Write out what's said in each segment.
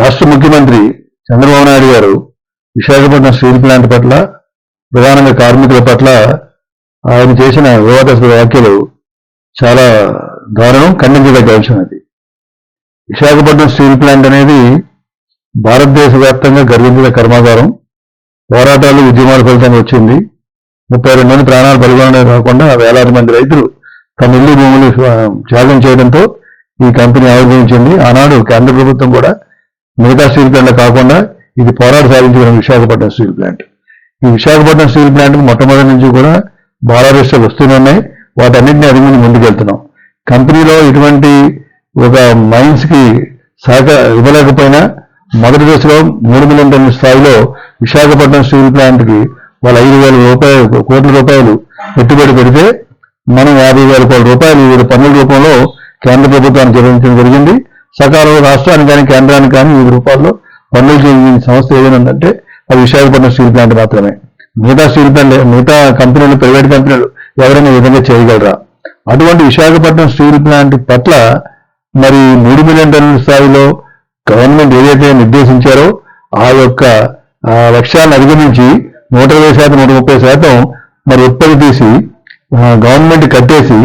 రాష్ట్ర ముఖ్యమంత్రి చంద్రబాబు నాయుడు గారు విశాఖపట్నం స్టీల్ ప్లాంట్ పట్ల ప్రధానంగా కార్మికుల పట్ల ఆయన చేసిన వివాదాస్పద వ్యాఖ్యలు చాలా దారుణం ఖండించదగ్గ అంశం అది. విశాఖపట్నం స్టీల్ ప్లాంట్ అనేది భారతదేశ వ్యాప్తంగా గర్వించిన కర్మాగారం. పోరాటాలు ఉద్యమాల ఫలితంగా వచ్చింది. ముప్పై రెండు మంది ప్రాణాలు బలిగొనడమే కాకుండా వేలాది మంది రైతులు తమ ఇల్లు భూములు త్యాగం చేయడంతో ఈ కంపెనీ ఆవిర్భవించింది. ఆనాడు కేంద్ర ప్రభుత్వం కూడా మిగతా స్టీల్ ప్లాంట్ కాకుండా ఇది పోరాట సాధించిన విశాఖపట్నం స్టీల్ ప్లాంట్. ఈ విశాఖపట్నం స్టీల్ ప్లాంట్ మొట్టమొదటి నుంచి కూడా బాలారిస్టులు వస్తూనే ఉన్నాయి. వాటన్నింటినీ అధిగమించి ముందుకెళ్తున్నాం. కంపెనీలో ఇటువంటి ఒక మైన్స్కి సహక ఇవ్వలేకపోయినా మొదటి దశలో మూడు మిలియన్ టన్నుల స్థాయిలో విశాఖపట్నం స్టీల్ ప్లాంట్కి వాళ్ళు ఐదు వేల రూపాయలు కోట్ల రూపాయలు పెట్టుబడి పెడితే మనం యాభై వేల కోట్ల రూపాయలు వివిధ పన్నుల రూపంలో కేంద్ర ప్రభుత్వాన్ని చెల్లించడం జరిగింది. సకాలంలో రాష్ట్రానికి కానీ కేంద్రానికి కానీ వివిధ రూపాల్లో పనులు చెల్లించిన సంస్థ ఏదైనా ఉందంటే అది విశాఖపట్నం స్టీల్ ప్లాంట్ మాత్రమే. మిగతా స్టీల్ ప్లాంట్ మిగతా కంపెనీలు ప్రైవేట్ కంపెనీలు ఎవరైనా విధంగా చేయగలరా? అటువంటి విశాఖపట్నం స్టీల్ ప్లాంట్ పట్ల మరి మూడు మిలియన్ టన్నుల స్థాయిలో గవర్నమెంట్ ఏదైతే నిర్దేశించారో ఆ యొక్క లక్ష్యాలను అధిగమించి నూట ఇరవై శాతం నూట ముప్పై శాతం మరి ఉత్పత్తి తీసి గవర్నమెంట్ కట్టేసి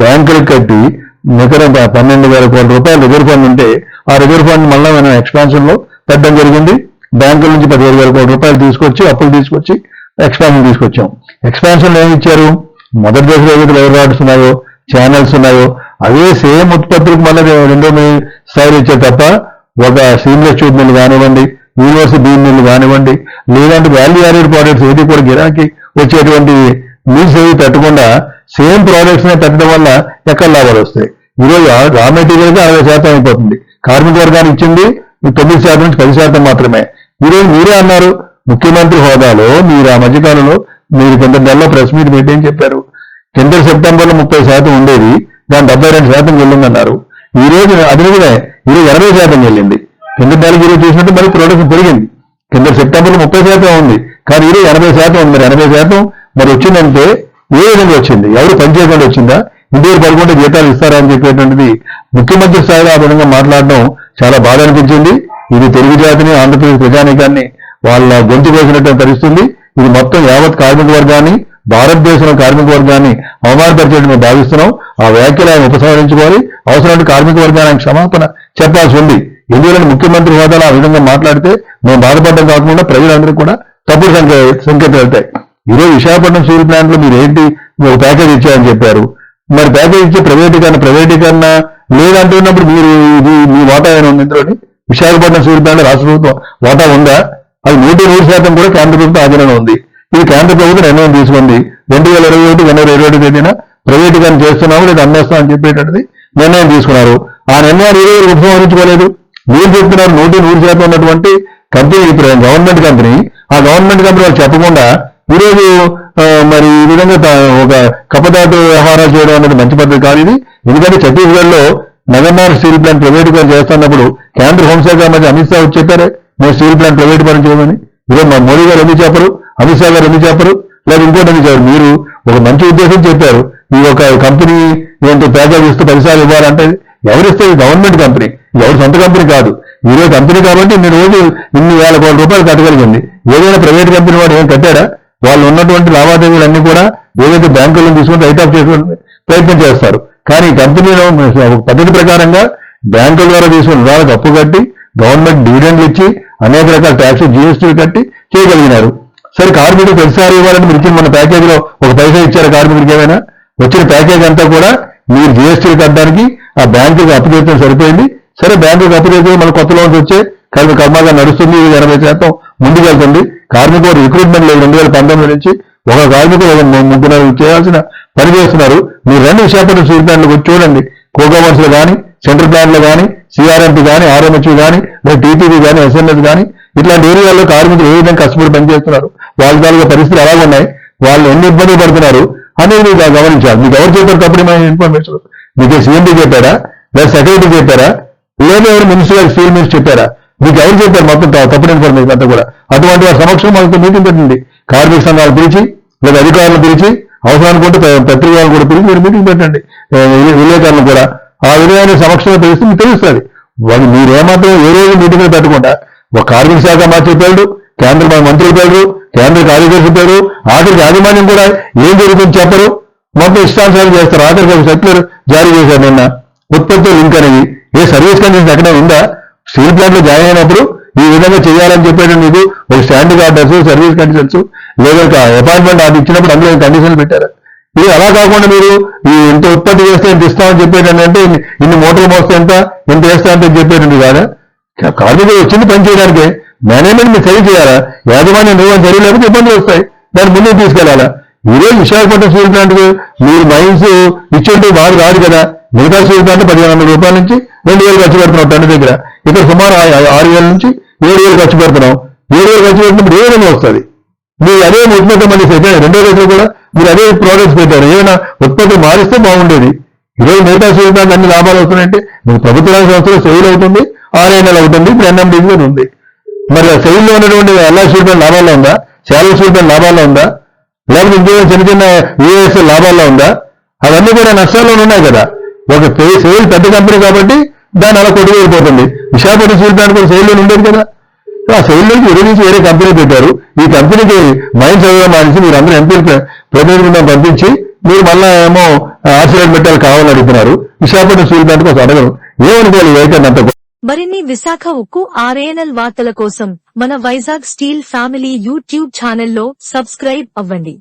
బ్యాంకులకు కట్టి నికరంగా పన్నెండు వేల కోట్ల రూపాయలు రిజర్వ్ ఫండ్ ఉంటే ఆ రిజర్వ్ ఫండ్ మళ్ళీ మనం ఎక్స్పాన్షన్లో పెట్టడం జరిగింది. బ్యాంకుల నుంచి పదిహేడు వేల కోట్ల రూపాయలు తీసుకొచ్చి అప్పులు తీసుకొచ్చి ఎక్స్పాన్షన్ తీసుకొచ్చాం. ఎక్స్పాన్షన్ ఏమి ఇచ్చారు? మొదటి దశలో ఏదైతే ఎవరు ఉన్నాయో ఛానల్స్ ఉన్నాయో అవే సేమ్ ఉత్పత్తులకు మళ్ళీ రెండో స్థాయిలు స్థాయిలో ఇచ్చే తప్ప ఒక సీమ్లెస్ ట్యూబ్ మిల్ కానివ్వండి యూనివర్సిటీ బీమ్ మిల్ కానివ్వండి లేదంటే వాల్యూ యాడెడ్ ప్రోడక్ట్స్ ఏది కూడా గిరాకీ వచ్చేటువంటి మిల్స్ ఏవి పెట్టకుండా సేమ్ ప్రోడక్ట్స్ నే పెట్టడం వల్ల ఎక్కడ లాభాలు వస్తాయి? ఈరోజు రా మెటీరియల్గా అరవై శాతం అయిపోతుంది. కార్మిక వర్గానికి ఇచ్చింది తొమ్మిది శాతం నుంచి పది శాతం మాత్రమే. ఈరోజు మీరే అన్నారు ముఖ్యమంత్రి హోదాలో మీరు ఆ మధ్యకాలంలో మీరు కింద నెలలో ప్రెస్ మీట్ పెట్టి అని చెప్పారు? కింద సెప్టెంబర్లో ముప్పై శాతం ఉండేది దాని డెబ్బై రెండు శాతం వెళ్ళిందన్నారు. ఈ రోజు అది నిజమే ఈరోజు ఎనభై శాతం వెళ్ళింది. కింద నెలకి ఈరోజు చూసినట్టు మరి ప్రొడక్షన్ పెరిగింది. కింద సెప్టెంబర్లో ముప్పై శాతం ఉంది. కానీ ఈరోజు ఎనభై శాతం ఉంది. మరి ఎనభై శాతం మరి వచ్చిందంటే ఏ విధంగా వచ్చింది? ఎవరు పనిచేయకుండా వచ్చిందా? ఇంటికి పడుకుంటే జీతాలు ఇస్తారా అని చెప్పేటువంటిది ముఖ్యమంత్రి స్థాయిలో ఆ విధంగా మాట్లాడడం చాలా బాధ అనిపించింది. ఇది తెలుగు జాతిని ఆంధ్రప్రదేశ్ ప్రజానికాన్ని వాళ్ళ గొంతు కోసినట్టు తరిస్తుంది ఇది మొత్తం యావత్ కార్మిక వర్గాన్ని భారతదేశంలో కార్మిక వర్గాన్ని అవమానపరిచేట్టు మేము భావిస్తున్నాం. ఆ వ్యాఖ్యలు ఆయన ఉపసంహరించుకోవాలి. అవసరమైన కార్మిక వర్గానికి క్షమాపణ చెప్పాల్సి ఉంది. ఎందుకంటే ముఖ్యమంత్రి హోదాలో ఆ విధంగా మాట్లాడితే మేము బాధపడడం కాకుండా ప్రజలందరూ కూడా తప్పుడు సంఖ్య సంకేతాలు వెళ్తాయి. ఈరోజు విశాఖపట్నం స్టీల్ ప్లాంట్లో మీరు ఏంటి ఒక ప్యాకేజ్ ఇచ్చాయని చెప్పారు. మరి ప్యాకేజ్ ఇచ్చే ప్రైవేటీకరణ ప్రైవేటీకరణ లేదంటున్నప్పుడు మీరు ఇది మీ వాటా ఏమైనా ఉంది ఇందులోని? విశాఖపట్నం స్టీల్ ప్లాంట్ రాష్ట్ర ప్రభుత్వం వాటా ఉందా? అది నూట నూరు శాతం కూడా కేంద్ర ప్రభుత్వం ఆధీనంలో ఉంది. ఇది కేంద్ర ప్రభుత్వం నిర్ణయం తీసుకుంది. రెండు వేల ఇరవై ఒకటి జనవరి ఇరవై ఒకటి తేదీన ప్రైవేటీకరణ చేస్తున్నాము లేదా అమ్మేస్తాం అని చెప్పేటది నిర్ణయం తీసుకున్నారు. ఆ నిర్ణయాన్ని ఈ రోజు ఉపసంహరించుకోలేదు? మీరు చెప్తున్నారు నూటి నూరు శాతం ఉన్నటువంటి కంపెనీ ఇప్పుడు గవర్నమెంట్ కంపెనీ. ఆ గవర్నమెంట్ కంపెనీ వాళ్ళు చెప్పకుండా ఈరోజు మరి ఈ విధంగా ఒక కపదాటు వ్యవహారాలు చేయడం అనేది మంచి పద్ధతి కాదు ఇది. ఎందుకంటే ఛత్తీస్గఢ్లో నగర్నార్ స్టీల్ ప్లాంట్ ప్రైవేటీకరణ చేస్తున్నప్పుడు కేంద్ర హోంశాఖ మంత్రి అమిత్ షా వచ్చి చెప్పారు మేము స్టీల్ ప్లాంట్ ప్రైవేటీకరణ చేయమని. ఈరోజు మా మోడీ గారు ఎందుకు చెప్పరు? అమిత్ షా గారు ఎందుకు చెప్పరు? లేదా ఇంకోటి ఎందుకు చెప్పారు? మీరు ఒక మంచి ఉద్దేశం చెప్పారు. ఈ ఒక కంపెనీ ఏంటో ప్యాకేజ్ ఇస్తూ పదిసార్లు ఇవ్వాలంటే ఎవరిస్తే గవర్నమెంట్ కంపెనీ. ఎవరి సొంత కంపెనీ కాదు. ఈరోజు కంపెనీ కాబట్టి ఇన్ని రోజు ఇన్ని వేల కోట్ల రూపాయలు కట్టగలిగింది. ఏదైనా ప్రైవేట్ కంపెనీ వాడు ఏం కట్టాడా? వాళ్ళు ఉన్నటువంటి లావాదేవీలన్నీ కూడా ఏదైతే బ్యాంకులను తీసుకుని రైట్ ఆఫ్ చేసుకుని ప్రయత్నం చేస్తారు. కానీ ఈ కంపెనీలో ఒక పద్ధతి ప్రకారంగా బ్యాంకుల ద్వారా తీసుకున్న రుణాలకు అప్పు కట్టి గవర్నమెంట్ డివిడెండ్లు ఇచ్చి అనేక రకాల ట్యాక్స్ జీఎస్టీలు కట్టి చేయగలిగినారు. సరే కార్మికుడు ప్రతిసారి ఇవ్వాలని మీరు ఇచ్చిన మన ప్యాకేజీలో ఒక పైసా ఇచ్చారు కార్మికుడికి ఏమైనా? వచ్చిన ప్యాకేజ్ అంతా కూడా మీరు జీఎస్టీలు కట్టడానికి ఆ బ్యాంకుకి అప్పు చేస్తే సరిపోయింది. సరే బ్యాంకుకి అప్పు చేస్తే మన కొత్త లోన్స్ వచ్చే కర్మ కర్మాగా నడుస్తుంది ఎనభై శాతం ముందుకెళ్తుంది. కార్మికులు రిక్రూట్మెంట్ లేదు రెండు వేల పంతొమ్మిది నుంచి ఒక కార్మికులు ఒక ముగ్గురు చేయాల్సిన పని చేస్తున్నారు. మీరు రెండు విశాఖపట్నం స్టీల్ ప్లాంట్లకు వచ్చి చూడండి. కోకోవర్స్లో కానీ సెంట్రల్ ప్లాంట్ కానీ సిఆర్ఎంపి కానీ ఆర్ఎంహెచ్ కానీ లేదా టీటీవీ కానీ ఎస్ఎంఎస్ కానీ ఇట్లాంటి ఏరియాల్లో కార్మికులు ఏ విధంగా కష్టపడి పనిచేస్తున్నారు వాళ్ళ తాలూకా పరిస్థితులు ఎలా ఉన్నాయి? వాళ్ళు ఎన్ని ఇబ్బందులు పడుతున్నారు? అనేది మీరు గమనించాలి. మీకు ఎవరు చెప్పారు తప్పుడు ఇన్ఫర్మేషన్? మీకు సీఎండీ చెప్పారా? లేదా సెక్రటరీ చెప్పారా? లేదా ఎవరు మినిస్టర్ స్టీల్ మినిస్టర్ చెప్పారా? మీకు ఎవరు చెప్పారు మొత్తం త- తప్పుడు ఇన్ఫర్మేషన్ అంతా కూడా? అటువంటి వారి సమక్షం మనకు మీటింగ్ పెట్టండి కార్మిక సంఘాలు పిలిచి లేదా అధికారులను పిలిచి అవసరానుకుంటే కూడా పత్రికలను కూడా పిలిచి మీరు మీటింగ్ పెట్టండి. విలేకరులు విలేకరులను కూడా. ఆ విధమైన సమక్షంలో తెలిస్తే మీకు తెలుస్తుంది. వాళ్ళు మీరేమాత్రం ఏ రోజు మీటింగ్లు పెట్టకుండా ఒక కార్మిక శాఖ మార్చి పేరు కేంద్ర మంత్రి పేరు కేంద్ర కార్యదర్శి పేరు ఆఖరికి యాజమాన్యం కూడా ఏం జరుగుతుంది చెప్పరు. మొత్తం ఇష్టానుసారం చేస్తారు. ఆఖరికి ఒక సర్క్యులర్ జారీ చేశారు నిన్న. ఉత్పత్తి లింక్ అనేది. ఏ సర్వీస్ కండిషన్ ఎక్కడ ఉందా? స్టీల్ ప్లాంట్లో జాయిన్ అయినప్పుడు ఈ విధంగా చేయాలని చెప్పేది మీకు ఒక స్టాండింగ్ ఆర్డర్స్ సర్వీస్ కండిషన్స్ లేదా ఒక అపాయింట్మెంట్ ఆర్డర్ ఇచ్చినప్పుడు అందులో కండిషన్లు పెట్టారు. ఇది అలా కాకుండా మీరు ఈ ఇంత ఉత్పత్తి చేస్తే ఇంత ఇస్తామని చెప్పేది అంటే ఇన్ని- ఇన్ని మోటార్లు మోస్తే ఎంత ఇంత వేస్తా అంటే చెప్పేటండి కాదా? కార్మికులు వచ్చింది పని చేయడానికి. మేనేజ్మెంట్ మీరు సరి చేయాలా? యాజమాన్యం నిర్వహణ సరి లేకపోతే ఇబ్బందులు వస్తాయి. దాన్ని ముందుకు తీసుకెళ్ళాలా? ఈరోజు విశాఖపట్నం స్టీల్ ప్లాంట్ మీరు మైన్స్ ఇచ్చుంటే బాగా రాదు కదా. మిగతా స్టీల్ ప్లాంట్ పదిహేను వందల రూపాయల నుంచి రెండు వేలు ఖర్చు పెడుతున్నాం టన్ను దగ్గర. ఇక్కడ సుమారు ఆరు వేల నుంచి ఏడు వేలు ఖర్చు పెడుతున్నాం ఏడు వేలు ఖర్చు పెట్టినప్పుడు ఏ విధంగా వస్తుంది? మీరు అదే ఉత్పత్తి మళ్ళీ పెట్టారు. రెండో రోజులు కూడా మీరు అదే ప్రోడక్ట్స్ పెట్టారు. ఏమైనా ఉత్పత్తి మారిస్తే బాగుండేది. ఈరోజు మిగతా స్టీల్ అన్ని లాభాలు వస్తున్నాయంటే మీకు ప్రభుత్వ రంగ సంస్థలో సెయిల్ అవుతుంది. ఆర్ఐఎన్ఎల్ అవుతుంది. ఇప్పుడు ఎన్ఎండిసి ఉంది. మరి ఆ సెయిల్లో ఉన్నటువంటి ఎలా సూచన లాభాల్లో ఉందా? చాలా సూచన లాభాల్లో ఉందా? లేకపోతే ఇంకేమైనా చిన్న చిన్న యూఎస్ లాభాల్లో ఉందా? అవన్నీ కూడా నష్టాల్లో ఉన్నాయి కదా. ఒక సెయిల్ పెద్ద కంపెనీ కాబట్టి దాన్ని అలా కొట్టుకెళ్ళిపోతుంది విశాఖపట్నం స్టీల్ ప్లాంట్ కూడా సెయిల్లో ఉండేది కదా. ఆ సెయిల్ నుంచి వేరే కంపెనీ పెట్టారు. ఈ కంపెనీకి మైండ్ చదవడం మానేసి మీరు అందరూ ఎంపీలు ప్రతినిధులను పంపించి మీరు మళ్ళా ఏమో ఆశీర్వాదం పెట్టాలి కావాలని అడుగుతున్నారు. విశాఖపట్నం స్టీల్ ప్లాంట్ కోసం అడగరు. ఏమనుకోవాలి? వైఖరిని అంత మరిన్ని విశాఖ ఉక్కు ఆర్ఏఎన్ఎల్ వార్తల కోసం మన వైజాగ్ స్టీల్ ఫ్యామిలీ యూట్యూబ్ ఛానల్లో సబ్స్క్రైబ్ అవ్వండి.